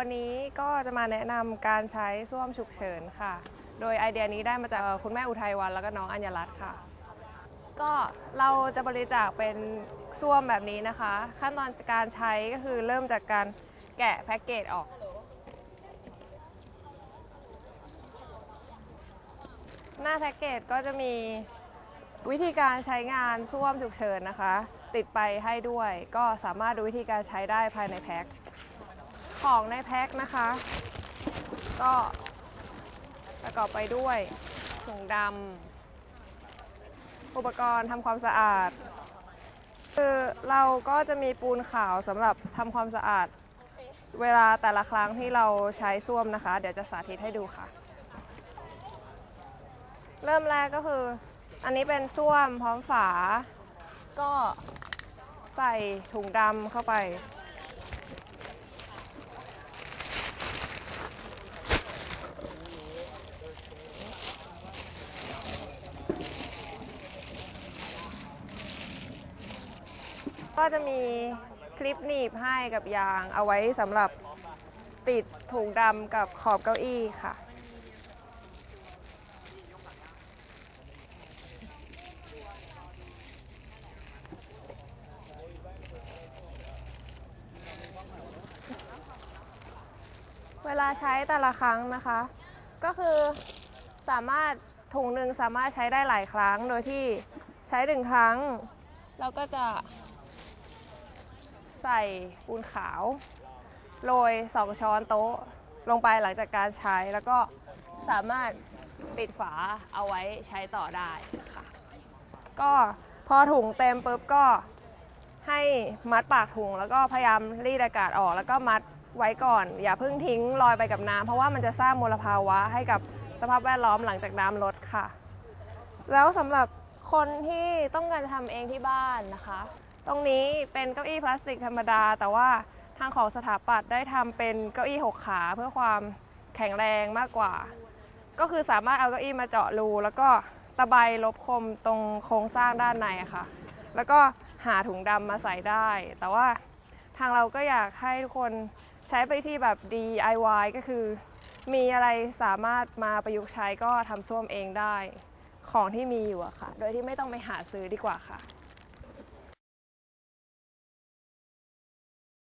วันนี้ก็จะมาแนะนำการใช้ส้วมฉุกเฉินค่ะ โดยไอเดียนี้ได้มาจากคุณแม่อุทัยวันแล้วก็น้องอัญญรัตน์ค่ะ ก็เราจะบริจาคเป็นส้วมแบบนี้นะคะ ขั้นตอนการใช้ก็คือเริ่มจากการแกะแพ็กเกจออกหน้าแพ็กเกจก็จะมีวิธีการใช้งานส้วมฉุกเฉินนะคะ ติดไปให้ด้วย ก็สามารถดูวิธีการใช้ได้ภายในแพ็ค ของในแพ็คนะคะ ก็ประกอบไปด้วยถุงดำอุปกรณ์ทำความสะอาด คือเราก็จะมีปูนขาวสำหรับทำความสะอาด เวลาแต่ละครั้งที่เราใช้ส้วมนะคะ เดี๋ยวจะสาธิตให้ดูค่ะ เริ่มแรกก็คือ อันนี้เป็นส้วมพร้อมฝา ก็ใส่ถุงดำเข้าไป ก็จะมีคลิปหนีบให้กับยางเอาไว้สำหรับติดถุงดำกับขอบเก้าอี้ค่ะ เวลาใช้แต่ละครั้งนะคะ ก็คือสามารถถุงหนึ่งสามารถใช้ได้หลายครั้งโดยที่ใช้หนึ่งครั้ง เราก็จะ ใส่ปูนขาว โรย 2 ช้อนโต๊ะลงไปหลังจากการใช้แล้วก็สามารถปิดฝาเอาไว้ใช้ต่อได้นะคะก็พอถุงเต็มปุ๊บก็ให้มัดปากถุง แล้วก็พยายามรีดอากาศออก แล้วก็มัดไว้ก่อน อย่าเพิ่งทิ้งลอยไปกับน้ำเพราะว่ามันจะสร้างมลภาวะให้กับสภาพแวดล้อมหลังจากน้ำลดค่ะ แล้วสำหรับคนที่ต้องการทำเองที่บ้านนะคะ ตรงนี้เป็นเก้าอี้พลาสติกธรรมดา แต่ว่าทางของสถาปัตย์ได้ทำเป็นเก้าอี้หกขาเพื่อความแข็งแรงมากกว่า ก็คือสามารถเอาเก้าอี้มาเจาะรู แล้วก็ตะไบลบคมตรงโครงสร้างด้านในค่ะ แล้วก็หาถุงดำมาใส่ได้ แต่ว่าทางเราก็อยากให้ทุกคนใช้ไปที่แบบ DIY ก็คือ มีอะไรสามารถมาประยุกต์ใช้ก็ทำส้วมเองได้ ของที่มีอยู่อะค่ะ โดยที่ไม่ต้องไปหาซื้อดีกว่าค่ะ